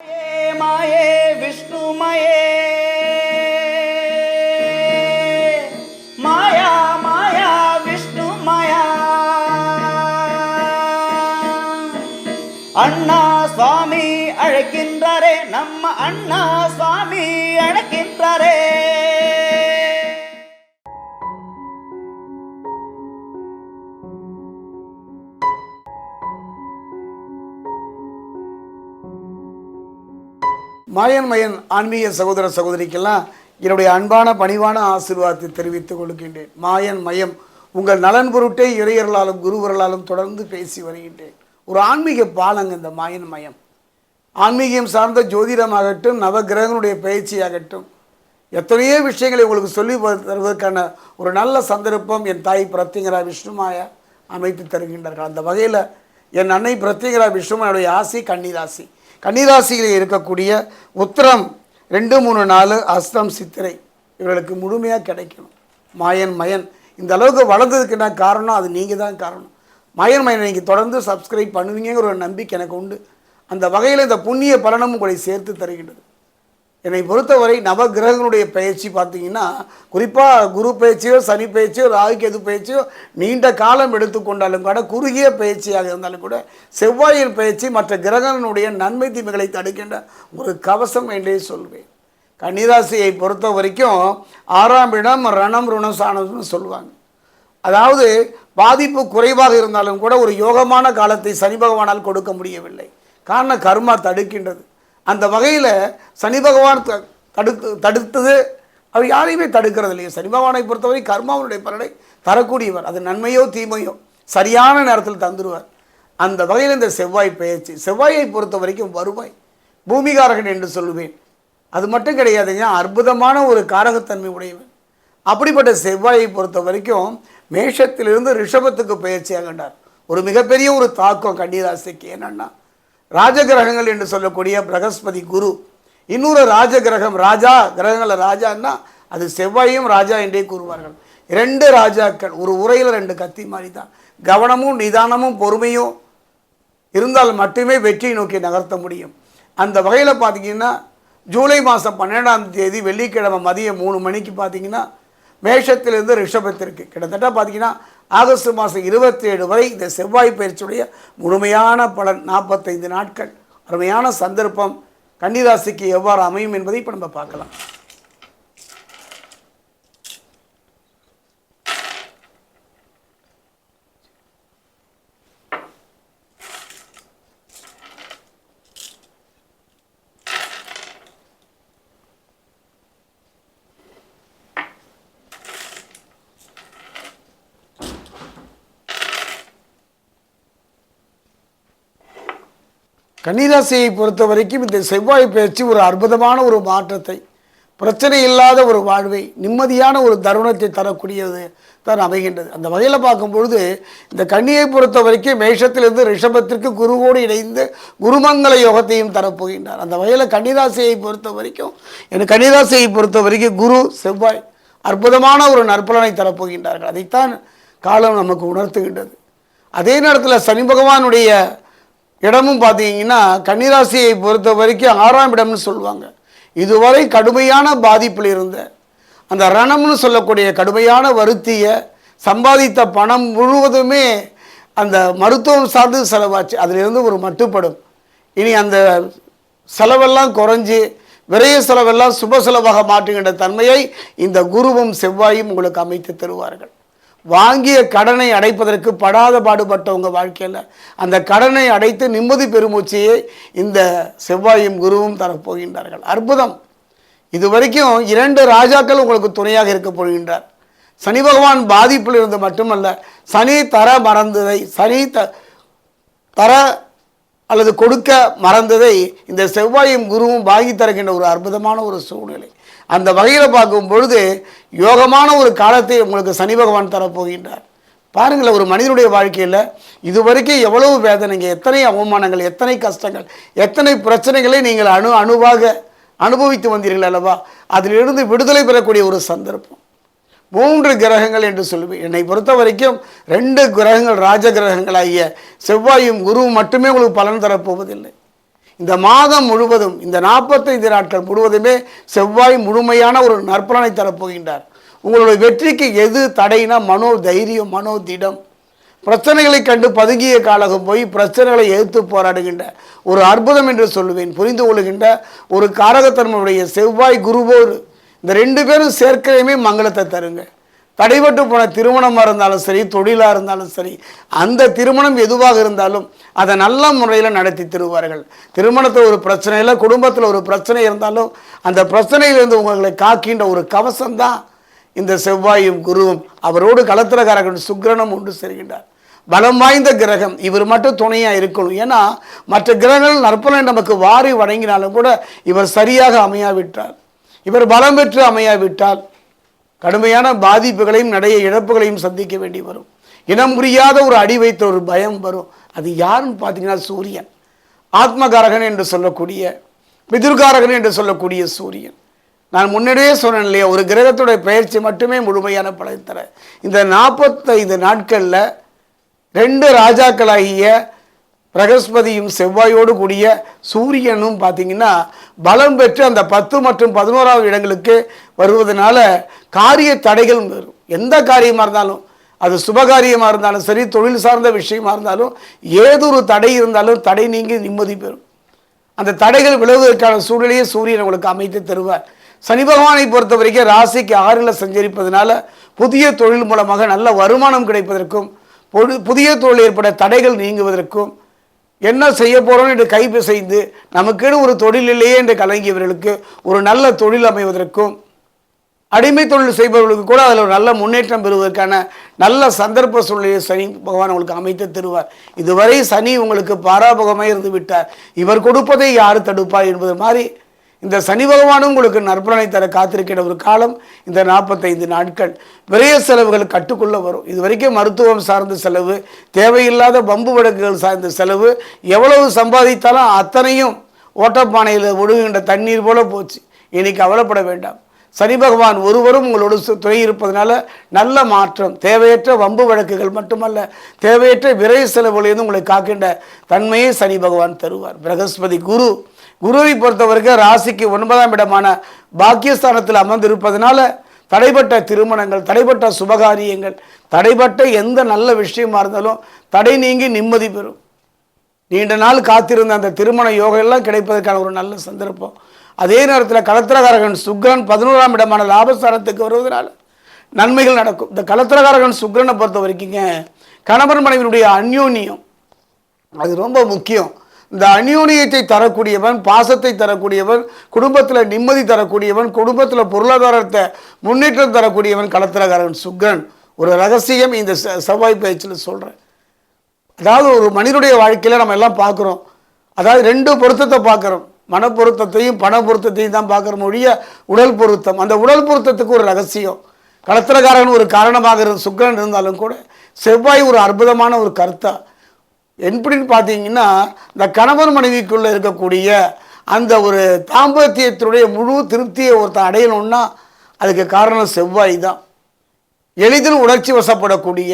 மாயே விஷ்ணுமயே மாயா மாயா விஷ்ணு மாயா அண்ணா சுவாமி அழைக்கின்றாரே நம்ம அண்ணா மாயன் மயன் ஆன்மீக சகோதர சகோதரிக்கெல்லாம் என்னுடைய அன்பான பணிவான ஆசீர்வாதத்தை தெரிவித்துக் கொள்கின்றேன். மாயன் மயம் உங்கள் நலன் பொருட்டே இறையர்களாலும் குருவர்களாலும் தொடர்ந்து பேசி வருகின்றேன். ஒரு ஆன்மீக பாலங்க இந்த மாயன் மயம் ஆன்மீகம் சார்ந்த ஜோதிடமாகட்டும் நவகிரகங்களுடைய பயிற்சியாகட்டும் எத்தனையோ விஷயங்களை உங்களுக்கு சொல்லி தருவதற்கான ஒரு நல்ல சந்தர்ப்பம் என் தாய் பிரத்யங்கரா விஷ்ணுமாயா அமைத்து தருகின்றார்கள். அந்த வகையில் என் அன்னை பிரத்யங்கரா விஷ்ணுமாயுடைய ஆசி கன்னிராசி. கன்னிராசியில் இருக்கக்கூடிய உத்திரம் ரெண்டு மூணு நாலு அஸ்தம் சித்திரை இவர்களுக்கு முழுமையாக கிடைக்கணும். மாயன் மயன். இந்த அளவுக்கு வளர்ந்ததுக்கு என்ன காரணம்? அது நீங்கள் தான் காரணம். மாயன் மயனை நீங்கள் தொடர்ந்து சப்ஸ்கிரைப் பண்ணுவீங்கிற ஒரு நம்பிக்கை எனக்கு உண்டு. அந்த வகையில் இந்த புண்ணிய பலனும் உங்களை சேர்த்து தருகின்றது. என்னை பொறுத்தவரை நவகிரகங்களுடைய பயிற்சி பார்த்தீங்கன்னா குறிப்பாக குரு பயிற்சியோ சனி பயிற்சியோ ராகு கேது பயிற்சியோ நீண்ட காலம் எடுத்துக்கொண்டாலும் கூட குறுகிய பயிற்சியாக இருந்தாலும் கூட செவ்வாயின் பயிற்சி மற்ற கிரகங்களுடைய நன்மை தீமைகளை தடுக்கின்ற ஒரு கவசம் என்றே சொல்வேன். கன்னிராசியை பொறுத்த வரைக்கும் ஆறாம் இடம் ரணம் ருணம் சாணம்னு சொல்லுவாங்க. அதாவது பாதிப்பு குறைவாக இருந்தாலும் கூட ஒரு யோகமான காலத்தை சனி பகவானால் கொடுக்க முடியவில்லை. காரணம் கர்மா தடுக்கின்றது. அந்த வகையில் சனி பகவான் தடுத்து தடுத்தது. அவர் யாரையுமே தடுக்கிறது இல்லையா. சனி பகவானை பொறுத்தவரை கர்மாவனுடைய பலனை தரக்கூடியவர். அது நன்மையோ தீமையோ சரியான நேரத்தில் தந்துடுவார் அந்த வகையில் இந்த செவ்வாய் பெயர்ச்சி. செவ்வாயை பொறுத்த வரைக்கும் வருவாய் பூமிகாரகன் என்று சொல்லுவேன். அது மட்டும் கிடையாதுங்க அற்புதமான ஒரு காரகத்தன்மை உடையவன். அப்படிப்பட்ட செவ்வாயை பொறுத்த வரைக்கும் மேஷத்திலிருந்து ரிஷபத்துக்கு பயிற்சியாகின்றார் ஒரு மிகப்பெரிய ஒரு தாக்கம் கன்னிராசிக்கு. என்னன்னா ராஜகிரகங்கள் என்று சொல்லக்கூடிய பிரகஸ்பதி குரு. இன்னொரு ராஜகிரகம் ராஜா கிரகங்களில் ராஜான்னா அது செவ்வாயும் ராஜா என்றே கூறுவார்கள். ரெண்டு ராஜாக்கள் ஒரு உரையில் ரெண்டு கத்தி மாதிரி தான் கவனமும் நிதானமும் பொறுமையும் இருந்தால் மட்டுமே வெற்றியை நோக்கி நகர்த்த முடியும். அந்த வகையில் பார்த்தீங்கன்னா ஜூலை மாதம் பன்னெண்டாம் தேதி வெள்ளிக்கிழமை மதியம் மூணு மணிக்கு பார்த்தீங்கன்னா மேஷத்திலிருந்து ரிஷபத்திற்கு. கிட்டத்தட்ட பார்த்தீங்கன்னா ஆகஸ்ட் மாதம் இருபத்தேழு வரை இந்த செவ்வாய் பயிற்சியுடைய முழுமையான பலன் நாற்பத்தைந்து நாட்கள். அருமையான சந்தர்ப்பம். கன்னிராசிக்கு எவ்வாறு அமையும் என்பதை இப்போ நம்ம பார்க்கலாம். கன்னிராசியை பொறுத்த வரைக்கும் இந்த செவ்வாய் பயிற்சி ஒரு அற்புதமான ஒரு மாற்றத்தை பிரச்சனை இல்லாத ஒரு வாழ்வை நிம்மதியான ஒரு தருணத்தை தரக்கூடியது தான் அமைகின்றது. அந்த வகையில் பார்க்கும்பொழுது இந்த கன்னியை பொறுத்த வரைக்கும் மேஷத்திலிருந்து ரிஷபத்திற்கு குருவோடு இணைந்து குருமங்கல யோகத்தையும் தரப்போகின்றார். அந்த வகையில் கன்னிராசியை பொறுத்த வரைக்கும் எனக்கு கன்னிராசியை பொறுத்த வரைக்கும் குரு செவ்வாய் அற்புதமான ஒரு நற்பலனை தரப்போகின்றார்கள். அதைத்தான் காலம் நமக்கு உணர்த்துகின்றது. அதே நேரத்தில் சனி பகவானுடைய இடமும் பார்த்தீங்கன்னா கன்னிராசியை பொறுத்த வரைக்கும் ஆறாம் இடம்னு சொல்லுவாங்க. இதுவரை கடுமையான பாதிப்பில் இருந்த அந்த ரணம்னு சொல்லக்கூடிய கடுமையான வருத்தியை சம்பாதித்த பணம் முழுவதுமே அந்த மருத்துவம் சார்ந்து செலவாச்சு. அதிலிருந்து ஒரு மட்டுப்படும். இனி அந்த செலவெல்லாம் குறைஞ்சி விரைய செலவெல்லாம் சுப செலவாக மாற்றுகின்ற தன்மையை இந்த குருவும் செவ்வாயும் உங்களுக்கு அமைத்து தருவார்கள். வாங்கிய கடனை அடைப்பதற்கு படாத பாடுபட்டவங்க வாழ்க்கையில் அந்த கடனை அடைத்து நிம்மதி பெருமூச்சியை இந்த செவ்வாயும் குருவும் தரப்போகின்றார்கள் அற்புதம். இது வரைக்கும் இரண்டு ராஜாக்கள் உங்களுக்கு துணையாக இருக்க போகின்றார். சனி பகவான் பாதிப்பில் இருந்து மட்டுமல்ல சனி தர மறந்ததை சனி த தர அல்லது கொடுக்க மறந்ததை இந்த செவ்வாயும் குருவும் வாங்கி தருகின்ற ஒரு அற்புதமான ஒரு சூழ்நிலை. அந்த வகையில் பார்க்கும் பொழுது யோகமான ஒரு காலத்தை உங்களுக்கு சனி பகவான் தரப்போகின்றார். பாருங்களேன் ஒரு மனிதனுடைய வாழ்க்கையில் இதுவரைக்கும் எவ்வளவு வேதனைங்க எத்தனை அவமானங்கள் எத்தனை கஷ்டங்கள் எத்தனை பிரச்சனைகளை நீங்கள் அணு அணுவாக அனுபவித்து வந்தீர்கள் அல்லவா? அதிலிருந்து விடுதலை பெறக்கூடிய ஒரு சந்தர்ப்பம். மூன்று கிரகங்கள் என்று சொல்லுவேன் என்னை பொறுத்த வரைக்கும் ரெண்டு கிரகங்கள் ராஜ கிரகங்களாகிய செவ்வாயும் குருவும் மட்டுமே உங்களுக்கு பலன் தரப்போவதில்லை. இந்த மாதம் முழுவதும் இந்த நாற்பத்தைந்து நாட்கள் முழுவதுமே செவ்வாய் முழுமையான ஒரு நற்பலனை தரப்போகின்றார். உங்களுடைய வெற்றிக்கு எது தடைனா மனோ தைரியம் மனோ திடம். பிரச்சனைகளை கண்டு பதுங்கிய காலகம் போய் பிரச்சனைகளை எதிர்த்து போராடுகின்ற ஒரு அற்புதம் என்று சொல்லுவேன் புரிந்து கொள்கின்ற ஒரு காரகத்தன்மையுடைய செவ்வாய் குருவோடு இந்த ரெண்டு பேரும் சேர்க்கையுமே மங்களத்தை தருங்க. தடைபட்டு போன திருமணமாக இருந்தாலும் சரி தொழிலாக இருந்தாலும் சரி அந்த திருமணம் எதுவாக இருந்தாலும் அதை நல்ல முறையில் நடத்தி தருவார்கள். திருமணத்தில் ஒரு பிரச்சனை இல்லை குடும்பத்தில் ஒரு பிரச்சனை இருந்தாலும் அந்த பிரச்சனையிலிருந்து உங்களை காக்கின்ற ஒரு கவசம்தான் இந்த செவ்வாயும் குருவும். அவரோடு களத்திரகாரகன் சுக்கிரனும் ஒன்று செல்கின்றார் பலம் வாய்ந்த கிரகம் இவர் மட்டும் துணையாக இருக்கணும். ஏன்னா மற்ற கிரகங்கள் நற்பலனை நமக்கு வாரி வழங்கினாலும் கூட இவர் சரியாக அமையாவிட்டார். இவர் பலம் பெற்று அமையாவிட்டால் கடுமையான பாதிப்புகளையும் நிறைய இழப்புகளையும் சந்திக்க வேண்டி வரும். இனம் புரியாத ஒரு அடி வைத்த ஒரு பயம் வரும். அது யாருன்னு பார்த்தீங்கன்னா சூரியன். ஆத்மகாரகன் என்று சொல்லக்கூடிய பிதிர்காரகன் என்று சொல்லக்கூடிய சூரியன். நான் முன்னாடியே சொன்னேன் இல்லையா ஒரு கிரகத்துடைய பயிற்சி மட்டுமே முழுமையான பலன் தர. இந்த நாற்பத்தைந்து நாட்களில் ரெண்டு ராஜாக்களாகிய பிரகஸ்பதியும் செவ்வாயோடு கூடிய சூரியனும் பார்த்தீங்கன்னா பலம் பெற்று அந்த பத்து மற்றும் பதினோராவது இடங்களுக்கு வருவதனால காரிய தடைகள் வரும். எந்த காரியமாக இருந்தாலும் அது சுபகாரியமாக இருந்தாலும் சரி தொழில் சார்ந்த விஷயமா இருந்தாலும் ஏதொரு தடை இருந்தாலும் தடை நீங்கி நிம்மதி பெறும். அந்த தடைகள் விலகுவதற்கான சூழ்நிலையை சூரியன் உங்களுக்கு அமைத்து தருவார். சனி பகவானை பொறுத்த வரைக்கும் ராசிக்கு ஆறில் சஞ்சரிப்பதனால புதிய தொழில் மூலமாக நல்ல வருமானம் கிடைப்பதற்கும் பொது- புதிய தொழில் ஏற்பட தடைகள் நீங்குவதற்கும் என்ன செய்ய போகிறோம் என்று கைப்பிசைந்து நமக்கேன்னு ஒரு தொழில் இல்லையே என்று கலங்கியவர்களுக்கு ஒரு நல்ல தொழில் அமைவதற்கும் அடிமை தொழில் செய்பவர்களுக்கு கூட அதில் ஒரு நல்ல முன்னேற்றம் பெறுவதற்கான நல்ல சந்தர்ப்ப சூழ்நிலையை சனி பகவான் உங்களுக்கு அமைத்து தருவார். இதுவரை சனி உங்களுக்கு பாராபகமாக இருந்து விட்டார். இவர் கொடுப்பதை யார் தடுப்பார் என்பது மாதிரி இந்த சனி பகவானும் உங்களுக்கு நற்பலனை தர காத்திருக்கிற ஒரு காலம் இந்த நாற்பத்தைந்து நாட்கள். விரைய செலவுகள் கட்டுக்குள்ளே வரும். இது வரைக்கும் மருத்துவம் சார்ந்த செலவு தேவையில்லாத பம்பு வழக்குகள் சார்ந்த செலவு எவ்வளவு சம்பாதித்தாலும் அத்தனையும் ஓட்டப்பானையில் ஒழுகுகின்ற தண்ணீர் போல போச்சு. இனி கவலைப்பட வேண்டாம். சனி பகவான் ஒருவரும் உங்களோடு துணை இருப்பதனால நல்ல மாற்றம் தேவையற்ற வம்பு வழக்குகள் மட்டுமல்ல தேவையற்ற விரை செலவுகளிலிருந்து உங்களை காக்கின்ற தன்மையை சனி பகவான் தருவார். பிரகஸ்பதி குரு குருவை பொறுத்தவரைக்கும் ராசிக்கு ஒன்பதாம் இடமான பாக்கியஸ்தானத்தில் அமர்ந்திருப்பதனால தடைப்பட்ட திருமணங்கள் தடைப்பட்ட சுபகாரியங்கள் தடைப்பட்ட எந்த நல்ல விஷயமா இருந்தாலும் தடை நீங்கி நிம்மதி பெறும். நீண்ட நாள் காத்திருந்த அந்த திருமண யோகம் எல்லாம் கிடைப்பதற்கான ஒரு நல்ல சந்தர்ப்பம். அதே நேரத்தில் கலத்திரகாரகன் சுக்ரன் பதினோராம் இடமான லாபஸ்தானத்துக்கு வருவதனால நன்மைகள் நடக்கும். இந்த கலத்திரகாரகன் சுக்ரனை பொறுத்த வரைக்குங்க கணவன் மனைவியினுடைய அந்யோன்யம் அது ரொம்ப முக்கியம். இந்த அந்யோன்யத்தை தரக்கூடியவன் பாசத்தை தரக்கூடியவன் குடும்பத்தில் நிம்மதி தரக்கூடியவன் குடும்பத்தில் பொருளாதாரத்தை முன்னேற்றம் தரக்கூடியவன் கலத்திரகாரன் சுக்ரன். ஒரு ரகசியம் இந்த செவ்வாய் பயிற்சியில் சொல்கிறேன் அதாவது ஒரு மனிதனுடைய வாழ்க்கையில் நம்ம எல்லாம் பார்க்குறோம். அதாவது ரெண்டு பொருத்தத்தை பார்க்குறோம். மன பொருத்தத்தையும் பண பொருத்தத்தையும் தான் பார்க்குறோம் ஒழிய உடல் பொருத்தம். அந்த உடல் பொருத்தத்துக்கு ஒரு ரகசியம். களத்திரக்காரன் ஒரு காரணமாக இருந்த சுக்கிரன் இருந்தாலும் கூட செவ்வாய் ஒரு அற்புதமான ஒரு கருத்தா. எப்படின்னு பார்த்தீங்கன்னா இந்த கணவன் மனைவிக்குள்ளே இருக்கக்கூடிய அந்த ஒரு தாம்பத்தியத்தினுடைய முழு திருப்தியை ஒருத்தன் அடையணும்னா அதுக்கு காரணம் செவ்வாய் தான். எளிதில் உணர்ச்சி வசப்படக்கூடிய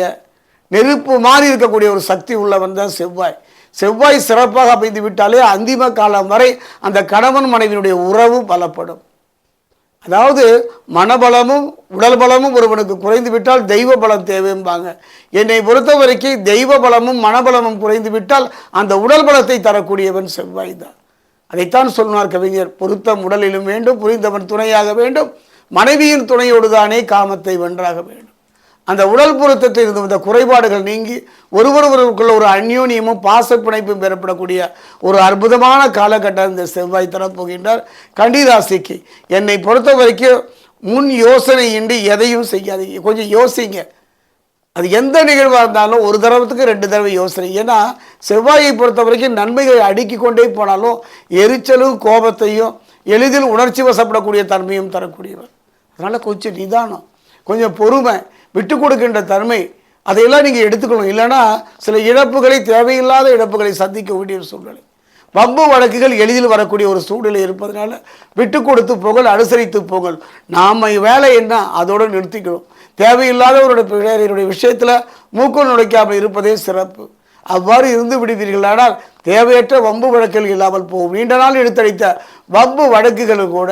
நெருப்பு மாறி இருக்கக்கூடிய ஒரு சக்தி உள்ளவன் தான் செவ்வாய். செவ்வாய் சிறப்பாக அமைந்து விட்டாலே அந்திம காலம் வரை அந்த கணவன் மனைவியினுடைய உறவு பலப்படும். அதாவது மனபலமும் உடல் பலமும் ஒருவனுக்கு குறைந்து விட்டால் தெய்வ பலம் தேவைம்பாங்க. என்னை பொறுத்த வரைக்கும் தெய்வ பலமும் மனபலமும் குறைந்து விட்டால் அந்த உடல் பலத்தை தரக்கூடியவன் செவ்வாய் தான். அதைத்தான் சொன்னார் கவிஞர் பொருத்தம் உடலிலும் வேண்டும் புரிந்தவன் துணையாக வேண்டும் மனைவியின் துணையோடு தானே காமத்தை வென்றாக வேண்டும். அந்த உடல் பொருத்தத்தில் இருந்து வந்த குறைபாடுகள் நீங்கி ஒருவர் ஒருவருக்குள்ள ஒரு அந்யோன்யமும் பாசப்பிணைப்பும் பெறப்படக்கூடிய ஒரு அற்புதமான காலகட்டம் இந்த செவ்வாய் தரப்போகின்றார் கண்டிராசிக்கு என்னை பொறுத்த வரைக்கும் முன் யோசனையின்றி எதையும் செய்யாதீங்க. கொஞ்சம் யோசிங்க. அது எந்த நிகழ்வாக இருந்தாலும் ஒரு தடவத்துக்கு ரெண்டு தடவை யோசனை. ஏன்னா செவ்வாயை பொறுத்த வரைக்கும் நன்மைகளை அடுக்கி கொண்டே போனாலும் எரிச்சலும் கோபத்தையும் எளிதில் உணர்ச்சி வசப்படக்கூடிய தன்மையும் தரக்கூடியவர். அதனால் கொஞ்சம் நிதானம் கொஞ்சம் பொறுமை விட்டு கொடுக்கின்ற தன்மை அதையெல்லாம் நீங்கள் எடுத்துக்கணும். இல்லைன்னா சில இழப்புகளை தேவையில்லாத இழப்புகளை சந்திக்க வேண்டிய ஒரு சூழ்நிலை. வம்பு வழக்குகள் எளிதில் வரக்கூடிய ஒரு சூழ்நிலை இருப்பதனால விட்டு கொடுத்து போங்கள் அனுசரித்து போங்கள் நாம் வேலை என்ன அதோடு நிறுத்திக்கணும். தேவையில்லாதவருடைய பிள்ளையருடைய விஷயத்தில் மூக்கம் நுழைக்காமல் இருப்பதே சிறப்பு. அவ்வாறு இருந்து விடுவீர்களானால் தேவையற்ற வம்பு வழக்குகள் இல்லாமல் போகும். நீண்ட நாள் எடுத்தடைத்த வம்பு வழக்குகள் கூட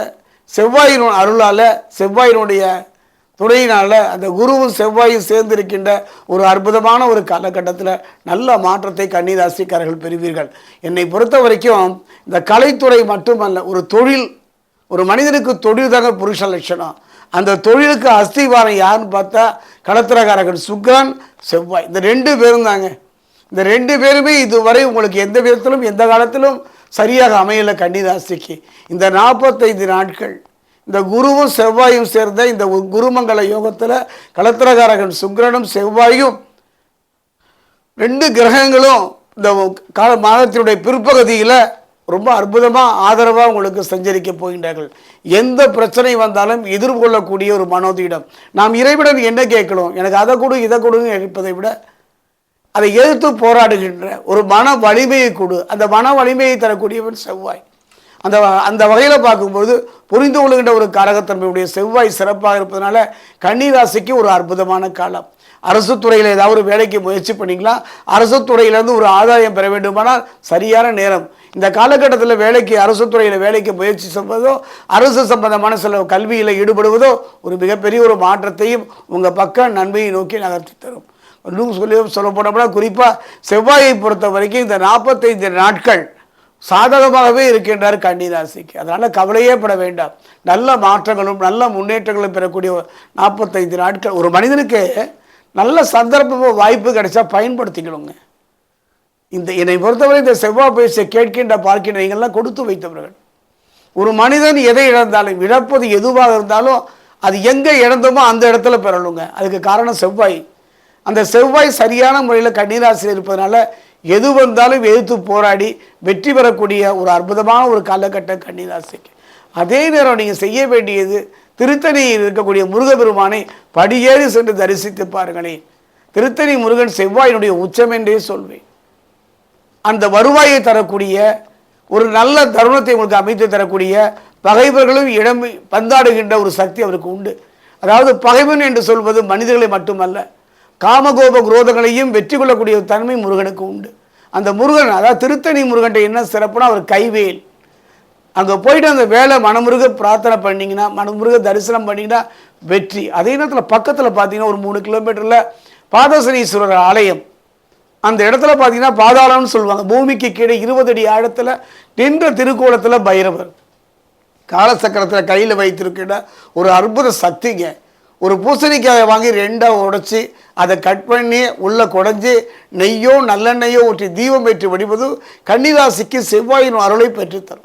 செவ்வாயினுடைய அருளால் செவ்வாயினுடைய துணையினால் அந்த குருவும் செவ்வாயும் சேர்ந்திருக்கின்ற ஒரு அற்புதமான ஒரு காலகட்டத்தில் நல்ல மாற்றத்தை கன்னிராசிக்காரர்கள் பெறுவீர்கள். என்னை பொறுத்த வரைக்கும் இந்த கலைத்துறை மட்டுமல்ல ஒரு தொழில் ஒரு மனிதனுக்கு தொழில் தாங்க புருஷ லட்சணம். அந்த தொழிலுக்கு அஸ்திவாரம் யாருன்னு பார்த்தா கடத்திரகாரகன் சுக்ரன் செவ்வாய். இந்த ரெண்டு பேரும் தாங்க. இந்த ரெண்டு பேருமே இதுவரை உங்களுக்கு எந்த விதத்திலும் எந்த காலத்திலும் சரியாக அமையலை கன்னிராசிக்கு. இந்த நாற்பத்தைந்து நாட்கள் இந்த குருவும் செவ்வாயும் சேர்ந்த இந்த குருமங்கல யோகத்தில் களத்திரகாரகன் சுக்கிரனும் செவ்வாயும் ரெண்டு கிரகங்களும் இந்த கால மாதத்தினுடைய பிற்பகுதியில் ரொம்ப அற்புதமாக ஆதரவாக உங்களுக்கு சஞ்சரிக்க போகின்றார்கள். எந்த பிரச்சனை வந்தாலும் எதிர்கொள்ளக்கூடிய ஒரு மனோதிடம். நாம் இறைவிடம் என்ன கேட்கணும் எனக்கு அதை கொடு இதை கொடுன்னு கேட்பதை விட அதை எதிர்த்து போராடுகின்ற ஒரு மன வலிமையை கொடு. அந்த மன வலிமையை தரக்கூடியவன் செவ்வாய். அந்த அந்த வகையில் பார்க்கும்போது புரிந்து கொள்கின்ற ஒரு காரகத்தன்மையுடைய செவ்வாய் சிறப்பாக இருப்பதனால கன்னிராசிக்கு ஒரு அற்புதமான காலம். அரசு துறையில் ஏதாவது ஒரு வேலைக்கு முயற்சி பண்ணிங்களா? அரசு துறையிலேருந்து ஒரு ஆதாயம் பெற வேண்டுமானால் சரியான நேரம். இந்த காலகட்டத்தில் வேலைக்கு அரசு துறையில் வேலைக்கு முயற்சி செய்வதோ அரசு சம்பந்தமான சில கல்வியில் ஈடுபடுவதோ ஒரு மிகப்பெரிய ஒரு மாற்றத்தையும் உங்கள் பக்கம் நன்மையை நோக்கி நகர்த்தி தரும். இன்னும் சொல்லி சொல்ல போனோம்னா குறிப்பாக செவ்வாயை பொறுத்த வரைக்கும் இந்த நாற்பத்தைந்து நாட்கள் சாதகமாகவே இருக்கின்றார் கன்னிராசிக்கு. அதனால் கவலையே பட வேண்டாம். நல்ல மாற்றங்களும் நல்ல முன்னேற்றங்களும் பெறக்கூடிய நாற்பத்தைந்து நாட்கள். ஒரு மனிதனுக்கு நல்ல சந்தர்ப்பமோ வாய்ப்பு கிடைச்சா பயன்படுத்திக்கணுங்க. இந்த என்னை பொறுத்தவரை இந்த செவ்வாய் பேச்சை கேட்கின்ற பார்க்கின்ற நீங்கள்லாம் கொடுத்து வைத்தவர்கள். ஒரு மனிதன் எதை இழந்தாலும் இழப்பது எதுவாக இருந்தாலும் அது எங்கே இழந்தோமோ அந்த இடத்துல பெறணுங்க. அதுக்கு காரணம் செவ்வாய். அந்த செவ்வாய் சரியான முறையில் கண்ணீராசியில் இருப்பதனால எது வந்தாலும் எதிர்த்து போராடி வெற்றி பெறக்கூடிய ஒரு அற்புதமான ஒரு காலகட்டம் கன்னிராசிக்கு அதே நேரம் நீங்கள் செய்ய வேண்டியது திருத்தணியில் இருக்கக்கூடிய முருகபெருமானை படியேறி சென்று தரிசித்து பாருங்களேன் திருத்தணி முருகன் செவ்வாயினுடைய உச்சம் என்றே சொல்வேன். அந்த வருவாயை தரக்கூடிய ஒரு நல்ல தருணத்தை உங்களுக்கு அமைத்து தரக்கூடிய பகைவர்களும் இடம் பந்தாடுகின்ற ஒரு சக்தி அவருக்கு உண்டு. அதாவது பகைவன் என்று சொல்வது மனிதர்களை மட்டுமல்ல காமகோப குரோதங்களையும் வெற்றி கொள்ளக்கூடிய ஒரு தன்மை முருகனுக்கு உண்டு. அந்த முருகன் அதாவது திருத்தணி முருகன்ட்ட என்ன சிறப்புனா அவர் கைவேல். அங்கே போயிட்டு அந்த வேலை மனமுருக பிரார்த்தனை பண்ணிங்கன்னா மனமுருக தரிசனம் பண்ணிங்கன்னா வெற்றி. அதே நேரத்தில் பக்கத்தில் பார்த்தீங்கன்னா ஒரு மூணு கிலோமீட்டரில் பாதசனீஸ்வரர் ஆலயம். அந்த இடத்துல பார்த்தீங்கன்னா பாதாளம்னு சொல்லுவாங்க. பூமிக்கு கீழே இருபது அடி ஆழத்தில் நின்ற திருக்கோலத்தில் பைரவர். காலசக்கரத்தில் கையில் வைத்திருக்கிற ஒரு அற்புத சக்திங்க. ஒரு பூசணிக்காயை வாங்கி ரெண்டாக உடைச்சி அதை கட் பண்ணி உள்ளே குடஞ்சி நெய்யோ நல்லெண்ணெய்யோ ஊற்றி தீபம் பெற்று வடிவது கன்னிராசிக்கு செவ்வாயின் அருளை பெற்றுத்தரும்.